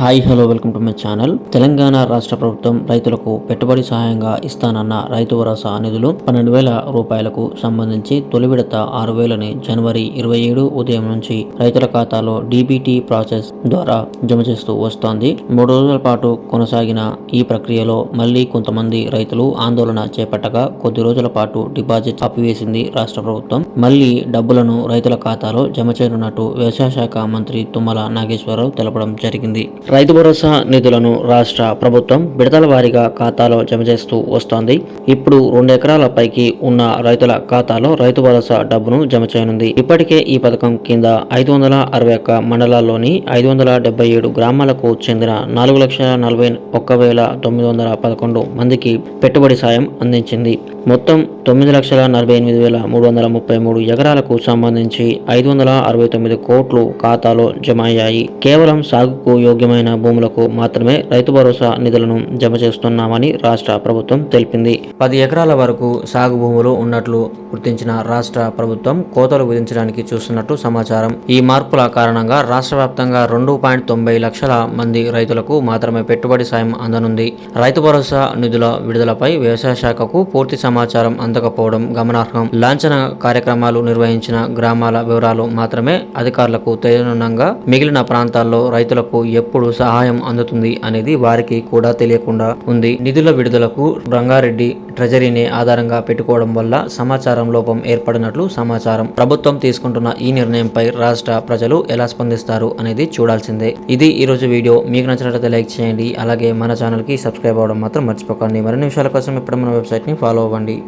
Hi hello welcome to my channel. Telangana రాష్ట్ర ప్రభుత్వం రైతులకు పెట్టుబడి సహాయంగా ఇస్తానన్న రైతు భరోసా నిధులు పన్నెండు వేల రూపాయలకు సంబంధించి తొలి విడత ఆరు వేలని జనవరి ఇరవై ఏడు ఉదయం నుంచి రైతుల ఖాతాలో డీబీటీ ప్రాసెస్ ద్వారా జమ చేస్తూ వస్తోంది. మూడు రోజుల పాటు కొనసాగిన ఈ ప్రక్రియలో మళ్ళీ కొంతమంది రైతులు ఆందోళన చేపట్టగా కొద్ది రోజుల పాటు డిపాజిట్ ఆపివేసింది రాష్ట్ర ప్రభుత్వం. మళ్ళీ డబ్బులను రైతుల ఖాతాలో జమ చేయనున్నట్టు వ్యవసాయ శాఖ మంత్రి తుమ్మల నాగేశ్వరరావు తెలపడం జరిగింది. రైతు భరోసా నిధులను రాష్ట్ర ప్రభుత్వం విడతల వారీగా ఖాతాలో జమ చేస్తూ వస్తోంది. ఇప్పుడు రెండు ఎకరాల పైకి ఉన్న రైతుల ఖాతాలో రైతు భరోసా డబ్బును జమ చేయనుంది. ఇప్పటికే ఈ పథకం కింద ఐదు వందల అరవై ఒక్క మండలాల్లోని ఐదు వందల డెబ్బై ఏడు గ్రామాలకు చెందిన నాలుగు లక్షల నలభై ఒక్క వేల తొమ్మిది వందల పదకొండు మందికి పెట్టుబడి సాయం అందించింది. మొత్తం తొమ్మిది లక్షల నలభై ఎనిమిది వేల మూడు వందల ముప్పై మూడు ఎకరాలకు సంబంధించి ఐదు వందల అరవై తొమ్మిది కోట్లు ఖాతాలో జమ అయ్యాయి. కేవలం సాగుకు యోగ్యమైన భూములకు మాత్రమే రైతు భరోసా నిధులను జమ చేస్తున్నామని రాష్ట్ర ప్రభుత్వం తెలిపింది. పది ఎకరాల వరకు సాగు భూములు ఉన్నట్లు గుర్తించిన రాష్ట్ర ప్రభుత్వం కోతలు విధించడానికి చూస్తున్నట్టు సమాచారం. ఈ మార్పుల కారణంగా రాష్ట్ర వ్యాప్తంగా రెండు పాయింట్ తొంభై లక్షల మంది రైతులకు మాత్రమే పెట్టుబడి సాయం అందనుంది. రైతు భరోసా నిధుల విడుదలపై వ్యవసాయ శాఖకు పూర్తి సమాచారం అందకపోవడం గమనార్హం. లాంఛన కార్యక్రమాలు నిర్వహించిన గ్రామాల వివరాలు మాత్రమే అధికారులకు తెలియనుండగా మిగిలిన ప్రాంతాల్లో రైతులకు ఎప్పుడు సహాయం అందుతుంది అనేది వారికి కూడా తెలియకుండా ఉంది. నిధుల విడుదలకు రంగారెడ్డి ట్రెజరీని ఆధారంగా పెట్టుకోవడం వల్ల సమాచారం లోపం ఏర్పడినట్లు సమాచారం. ప్రభుత్వం తీసుకుంటున్న ఈ నిర్ణయంపై రాష్ట్ర ప్రజలు ఎలా స్పందిస్తారు అనేది చూడాల్సిందే. ఇది ఈరోజు వీడియో. మీకు నచ్చినట్లయితే లైక్ చేయండి. అలాగే మన ఛానల్కి సబ్స్క్రైబ్ అవ్వడం మాత్రం మర్చిపోకండి. మరిన్ని విషయాల కోసం ఇప్పుడు మన వెబ్సైట్ని ఫాలో అవ్వండి.